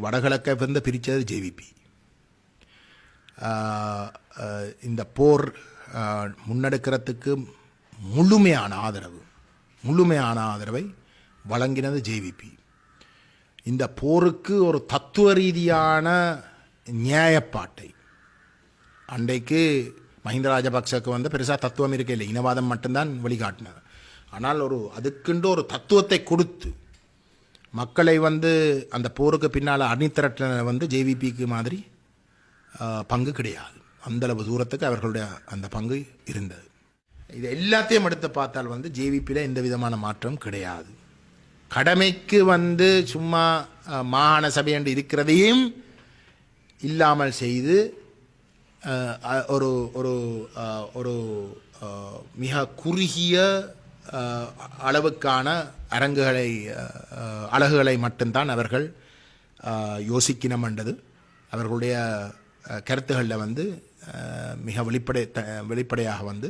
வடகிழக்கை வந்து பிரித்தது ஜேவிபி இந்த போர் முன்னெடுக்கிறதுக்கு முழுமையான ஆதரவு முழுமையான ஆதரவை வழங்கினது ஜேவிபி இந்த போருக்கு ஒரு தத்துவ ரீதியான நியாயப்பாட்டை அன்றைக்கு மஹிந்த ராஜபக்சக்கு வந்து பெருசாக தத்துவம் இருக்க இல்லை இனவாதம் மட்டும்தான் வழிகாட்டினார் ஆனால் ஒரு அதுக்குண்டு ஒரு தத்துவத்தை கொடுத்து மக்களை வந்து அந்த போருக்கு பின்னால் அணித்திரட்டின வந்து ஜேவிபிக்கு மாதிரி பங்கு கிடையாது. அந்தளவு தூரத்துக்கு அவர்களுடைய அந்த பங்கு இருந்தது. இது எல்லாத்தையும் எடுத்து பார்த்தால் வந்து ஜேவிபியில் எந்த விதமான மாற்றம் கிடையாது. கடமைக்கு வந்து சும்மா மாகாண சபை என்று இருக்கிறதையும் இல்லாமல் செய்து ஒரு ஒரு ஒரு மிக குறுகிய அளவுக்கான அரங்குகளை அழகுகளை அலகுகளை மட்டும்தான் அவர்கள் அஹ், அவர்களுடைய கருத்துகளில் வந்து மிக வெளிப்படை த- வெளிப்படையாக வந்து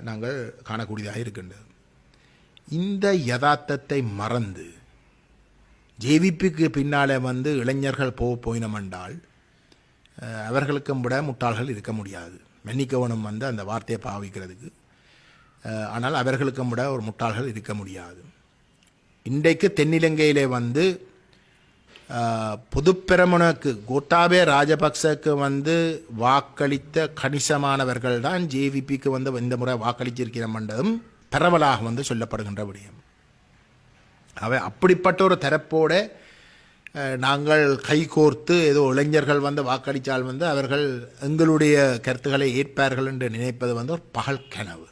நாங்கள் காணக்கூடியதாக இருக்கின்றது. இந்த யதார்த்தத்தை மறந்து ஜேவிபிக்கு பின்னாலே வந்து இளைஞர்கள் போக போயினம் என்றால் அவர்களுக்கும் விட முட்டாள்கள் இருக்க முடியாது. மன்னிக்கவனும் வந்து அந்த வார்த்தையை பாவிக்கிறதுக்கு. ஆனால் அவர்களுக்கும் விட ஒரு முட்டாள்கள் இருக்க முடியாது. இன்றைக்கு தென்னிலங்கையிலே வந்து பொதுப்பெரமுனக்கு கோட்டாபே ராஜபக்சக்கு வந்து வாக்களித்த கணிசமானவர்கள் தான் ஜேவிபிக்கு வந்து இந்த முறை வாக்களிச்சிருக்கிறோம் என்றதும் பரவலாக வந்து சொல்லப்படுகின்ற விடயம். அவை அப்படிப்பட்ட ஒரு தரப்போட நாங்கள் கைகோர்த்து ஏதோ இளைஞர்கள் வந்து வாக்களித்தால் வந்து அவர்கள் எங்களுடைய கருத்துக்களை ஏற்பார்கள் என்று நினைப்பது வந்து ஒரு பகல் கனவு.